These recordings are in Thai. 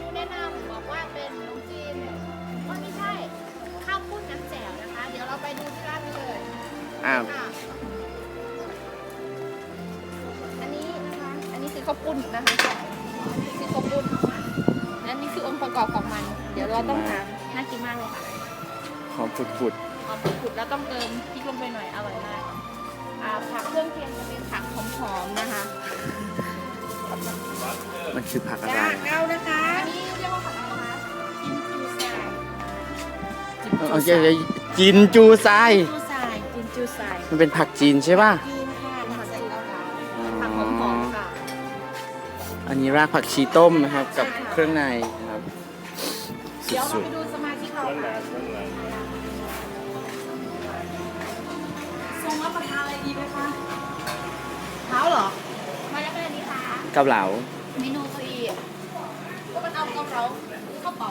นูแนะนำบอกว่าเป็นขนมจีนว่าไม่ใช่ ข้าวปุ้นน้ำแจ่วนะคะ เดี๋ยวเราไปดูที่ร้านกันเลยอ้าวค่ะอันนี้นะคะ อันนี้คือข้าวปุ้นนะคะนี่คือข้าวปุ้นและนี่คือองค์ประกอบของมัน เดี๋ยวเราต้องทำน่ากินมากเลยค่ะหอมฝุดหอมผุดๆแล้วต้องเติมพริกลงไปหน่อยอร่อยมากอ่าผักเครื่องเคียงจะเป็นผักหอมๆนะคะๆมันคือผักอะไรจ้าเก้านะคะ จูซายโอเคจินจูไซจูซายกินจูซายมันเป็นผักจีนใช่ป่ะกินค่ะผักใส่เกาเหลาอ๋อผักหอมๆค่ะ อันนี้รากผักชีต้มนะครับกับเครื่องในครับเดี๋ยวเราสุดไปดูสมาชิกเราค่ะทรงรับประทานอะไรดีไหมคะเท้าเหรอ มาแล้วเป็นอันนี้ค่ะ ๆเกาเหลา เมนูฟรีก็มันเอาเกาเหลาข้าวเปล่า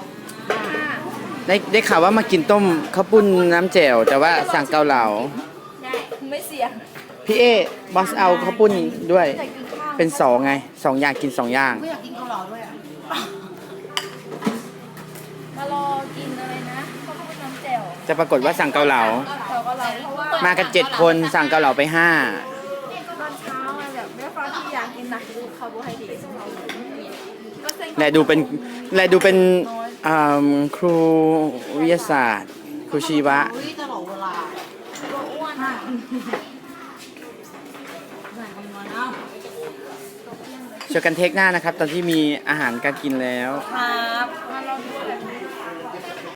ได้ได้ข่าวว่ามากินต้มข้าวปุ้นน้ำแจ่วแต่ว่าสั่งเกาเหลา ได้ไม่เสี่ยงพี่เอบอสเอาข้าวปุ้นด้วย อยากกินข้าวเป็นสองไงสองอย่างกินสองอย่างไม่อยากกินเกาเหลาด้วยอะมารอกินอะไรนะข้าวปุ้นน้ำแจ่วจะปรากฏว่าสั่งเกาเหลาเกาเหลาเพราะว่ามากันเจ็ดคนสั่งเกาเหลาไปห้าตอนเช้าอะแบบไม่ฟ้าที่อยากกินหนักดูคาร์โบไฮเดรตของเราก็เส้นและดูเป็นและดูเป็น อ่าครูวิทยาศาสตร์ ครูชีวะ อุ้ยตลอดเวลาตัวอ้วนอะเจอกันเทคหน้านะครับ ตอนที่มีอาหารการกินแล้ว ครับ